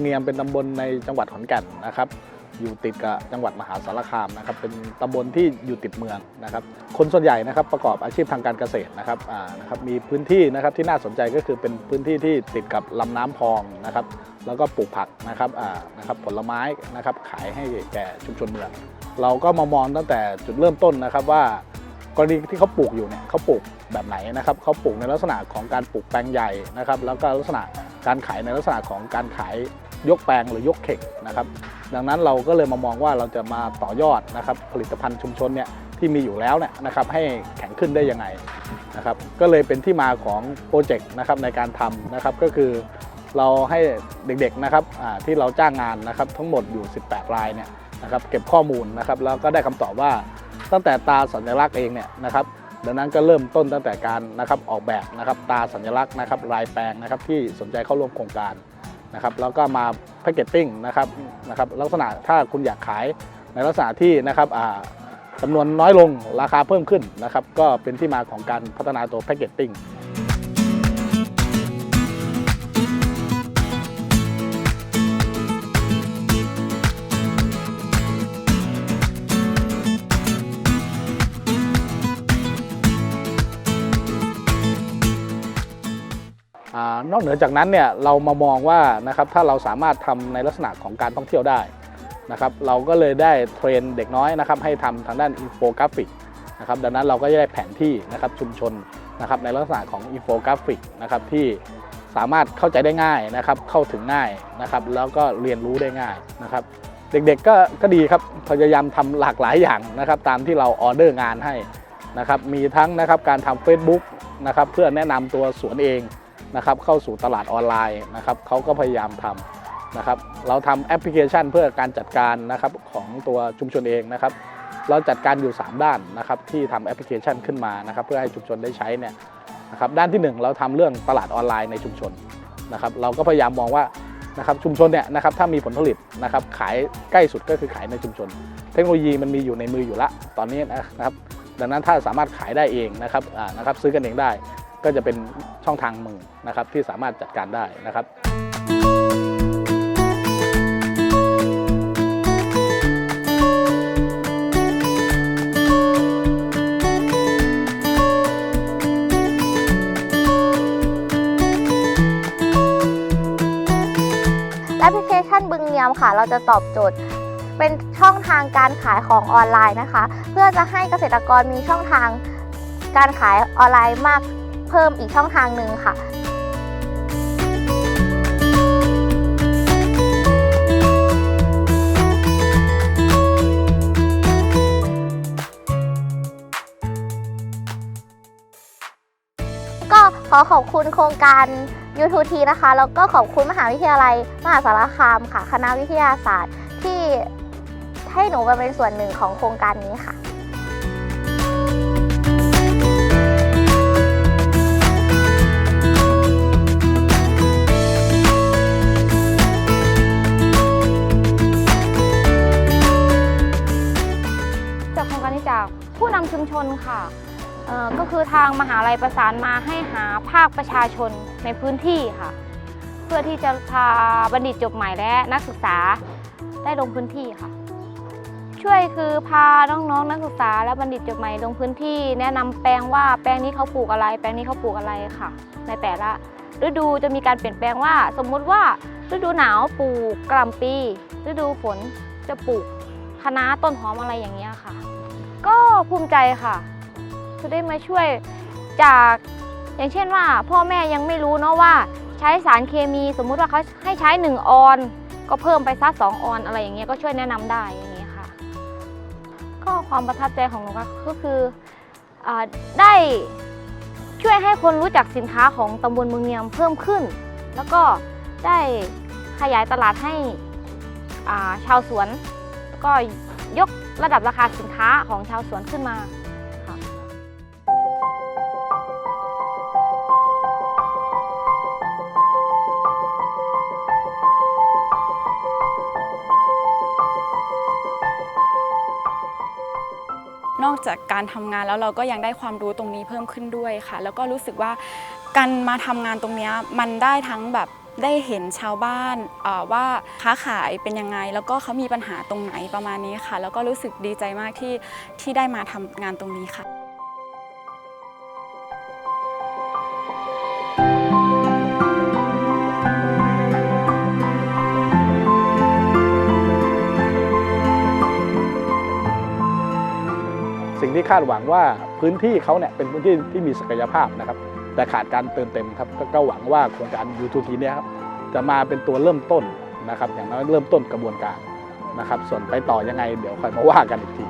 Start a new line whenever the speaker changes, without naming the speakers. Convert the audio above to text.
เงียมเป็นตำบลในจังหวัดขอนแก่นนะครับ อยู่ติดกับจังหวัดมหาสารคามนะครับ เป็นตำบลที่อยู่ติดเมืองนะครับ คนส่วนใหญ่นะครับประกอบอาชีพทางการเกษตรนะครับอ่านะครับ มีพื้นที่นะครับที่น่าสนใจก็คือเป็นพื้นที่ที่ติดกับลำน้ำพองนะครับ แล้วก็ปลูกผักนะครับอ่านะครับผลไม้นะครับขายให้แก่ชุมชนเมือง เราก็มามองตั้งแต่จุดเริ่มต้นนะครับว่ากรณีที่เขาปลูกอยู่เนี่ยเขาปลูกแบบไหนนะครับเขาปลูกในลักษณะของการปลูกแปลงใหญ่นะครับ แล้วก็ลักษณะ การขายในลักษณะของการขายยกแปลงหรือยกเข่งนะครับ ดังนั้นเราก็เลยมามองว่าเราจะมาต่อยอดนะครับผลิตภัณฑ์ชุมชนเนี่ยที่มีอยู่แล้วเนี่ยนะครับให้แข็งขึ้นได้ยังไงนะครับก็เลยเป็นที่มาของโปรเจกต์นะครับในการทำนะครับก็คือเราให้เด็กๆนะครับที่เราจ้างงานนะครับทั้งหมดอยู่ 18 รายเนี่ยนะครับเก็บข้อมูลนะครับแล้วก็ได้คำตอบว่าตั้งแต่ตาสัญลักษณ์เองเนี่ยนะครับ ดังนั้นก็เริ่มต้นตั้งแต่การนะครับออกแบบนะครับตาสัญลักษณ์นะครับลายแปลงนะครับที่สนใจเข้าร่วมโครงการนะครับแล้วก็มาแพคเกจติ้งนะครับนะครับลักษณะถ้าคุณอยากขายในลักษณะที่นะครับจำนวนน้อยลงราคาเพิ่มขึ้นนะครับก็เป็นที่มาของการพัฒนาตัวแพคเกจติ้ง นอกเหนือจากนั้นเนี่ยเรามามองว่านะครับถ้าเราสามารถทำในลักษณะของการท่องเที่ยวได้นะครับเราก็เลยได้เทรนเด็กน้อยนะครับให้ทำทางด้านอินโฟกราฟิกนะครับดังนั้นเราก็จะได้แผนที่นะครับชุมชนนะครับในลักษณะของอินโฟกราฟิกนะครับที่สามารถเข้าใจได้ง่ายนะครับเข้าถึงง่ายนะครับแล้วก็เรียนรู้ได้ง่ายนะครับเด็กๆก็ก็ดีครับพยายามทำหลากหลายอย่างนะครับตามที่เราออเดอร์งานให้นะครับมีทั้งนะครับการทำ Facebook นะครับเพื่อแนะนำตัวสวนเอง นะครับเข้าสู่ตลาดออนไลน์นะครับเขาก็พยายามทำนะครับเราทำแอปพลิเคชันเพื่อการจัดการนะครับของตัวชุมชนเองนะครับเราจัดการอยู่ 3 ด้านนะครับที่ทำแอปพลิเคชันขึ้นมานะครับเพื่อให้ชุมชนได้ใช้เนี่ยนะครับด้านที่ 1 เราทำเรื่องตลาดออนไลน์ในชุมชนนะครับเราก็พยายามมองว่านะครับชุมชนเนี่ยนะครับถ้ามีผลผลิตนะครับขายใกล้สุดก็คือขายในชุมชน เทคโนโลยีมันมีอยู่ในมืออยู่ละตอนนี้นะครับดังนั้นถ้าสามารถขายได้เองนะครับอ่านะครับซื้อกันเองได้ ก็จะเป็นช่องทางมือนะครับที่สามารถจัดการได้นะครับ
แอปพลิเคชันบึงเนียมค่ะ เราจะตอบโจทย์เป็นช่องทางการขายของออนไลน์นะคะ เพื่อจะให้เกษตรกรมีช่องทางการขายออนไลน์มาก พิ่มอีกช่องทางหนึ่งค่ะก็ขอขอบคุณโครงการ U2T นะคะ แล้วก็ขอบคุณมหาวิทยาลัย มหาสารคามค่ะ คณะวิทยาศาสตร์ที่ให้หนูมาเป็นส่วนหนึ่งของโครงการนี้ค่ะ
คือทางมหาลัยประสานมาให้หาภาคประชาชนในพื้นที่ค่ะ เพื่อที่จะพาบัณฑิตจบใหม่และนักศึกษาได้ลงพื้นที่ค่ะ ช่วยคือพาน้องๆนักศึกษาและบัณฑิตจบใหม่ลงพื้นที่ แนะนำแปลงว่าแปลงนี้เขาปลูกอะไร แปลงนี้เขาปลูกอะไรค่ะ ในแต่ละฤดูจะมีการเปลี่ยนแปลงว่า สมมุติว่าฤดูหนาวปลูกกล่ำปีฤดูฝนจะปลูกคะน้าต้นหอมอะไรอย่างเงี้ยค่ะ ก็ภูมิใจค่ะ คือได้มาช่วยจากอย่างเช่นว่า พ่อแม่ยังไม่รู้เนาะว่า ใช้สารเคมีสมมุติว่าเขาให้ใช้ 1 ออน ก็เพิ่มไปสักสองออนอะไรอย่างเงี้ยก็ช่วยแนะนำได้อย่างเงี้ยค่ะ ก็ความประทับใจของหนูก็คืออได้ช่วยให้คนรู้จักสินค้าของตำบลเมืองเนียมเพิ่มขึ้น แล้วก็ได้ขยายตลาดให้ชาวสวน ก็ยกระดับราคาสินค้าของชาวสวนขึ้นมา
นอกจากการทำงานแล้วเราก็ยังได้ความรู้ตรงนี้เพิ่มขึ้นด้วยค่ะ แล้วก็รู้สึกว่าการมาทำงานตรงนี้มันได้ทั้งแบบได้เห็นชาวบ้านว่าค้าขายเป็นยังไง แล้วก็เขามีปัญหาตรงไหนประมาณนี้ค่ะ แล้วก็รู้สึกดีใจมากที่ที่ได้มาทำงานตรงนี้ค่ะ
คาดหวังว่าพื้นที่เขาเนี่ยเป็นพื้นที่ที่มีศักยภาพนะครับ แต่ขาดการเติมเต็มครับก็ก็หวังว่าโครงการยูทูทีเนี่ยครับจะมาเป็นตัวเริ่มต้นนะครับ อย่างน้อยเริ่มต้นกระบวนการนะครับ ส่วนไปต่อยังไง เดี๋ยวค่อยมาว่ากันอีกที